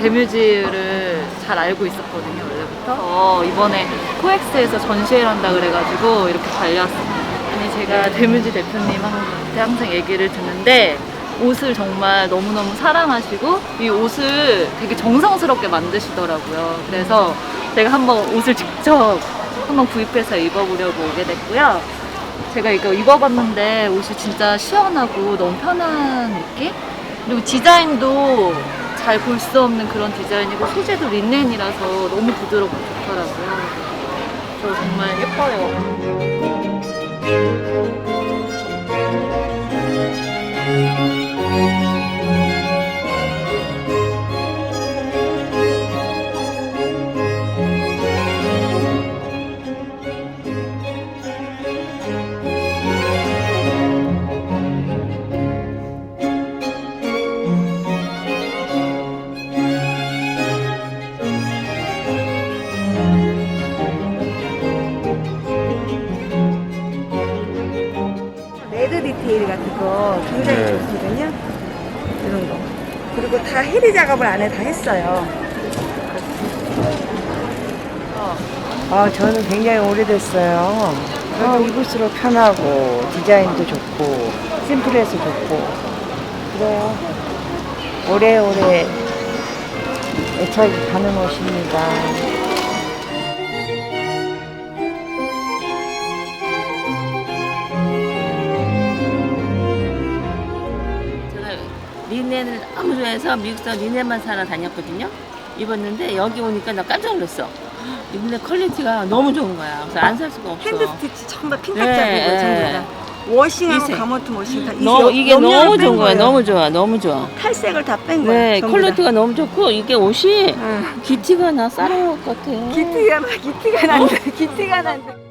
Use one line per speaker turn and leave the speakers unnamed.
데뮤지를 잘 알고 있었거든요 원래부터. 어, 이번에 코엑스에서 전시회를 한다 그래가지고 이렇게 달려왔습니다. 아니 제가 데뮤지 대표님한테 항상 얘기를 듣는데 옷을 정말 너무너무 사랑하시고 이 옷을 되게 정성스럽게 만드시더라고요. 그래서 제가 한번 옷을 직접 한번 구입해서 입어보려고 오게 됐고요. 제가 이거 입어봤는데 옷이 진짜 시원하고 너무 편한 느낌? 그리고 디자인도 잘 볼 수 없는 그런 디자인이고 소재도 린넨이라서 너무 부드럽고 좋더라고요. 저 정말 예뻐요.
거 굉장히
네.
좋거든요. 이런 거. 그리고 다 헤리 작업을 안에 다 했어요.
아, 저는 굉장히 오래됐어요. 아, 입을수록 편하고 디자인도 좋고 심플해서 좋고 그래요. 오래오래 애착이 가는 옷입니다.
린넨을 너무 좋아해서 미국서 린넨만 사러 다녔거든요. 입었는데 여기 오니까 나 깜짝 놀랐어. 근데 퀄리티가 너무 좋은 거야. 그래서 안 살 수가 없어.
핸드 스티치 전부 다
네, 네.
전부 다. 워싱하고
이색.
가모트 워싱 다
너, 이게 너무
뺀
좋은 거야. 너무 좋아. 너무 좋아.
탈색을 다 뺀 거예요.
네,
전부 다.
퀄리티가 너무 좋고 이게 옷이
응.
기티가 나 쌀옷 같아.
기티가 나 기티가 난다. 기티가 난다.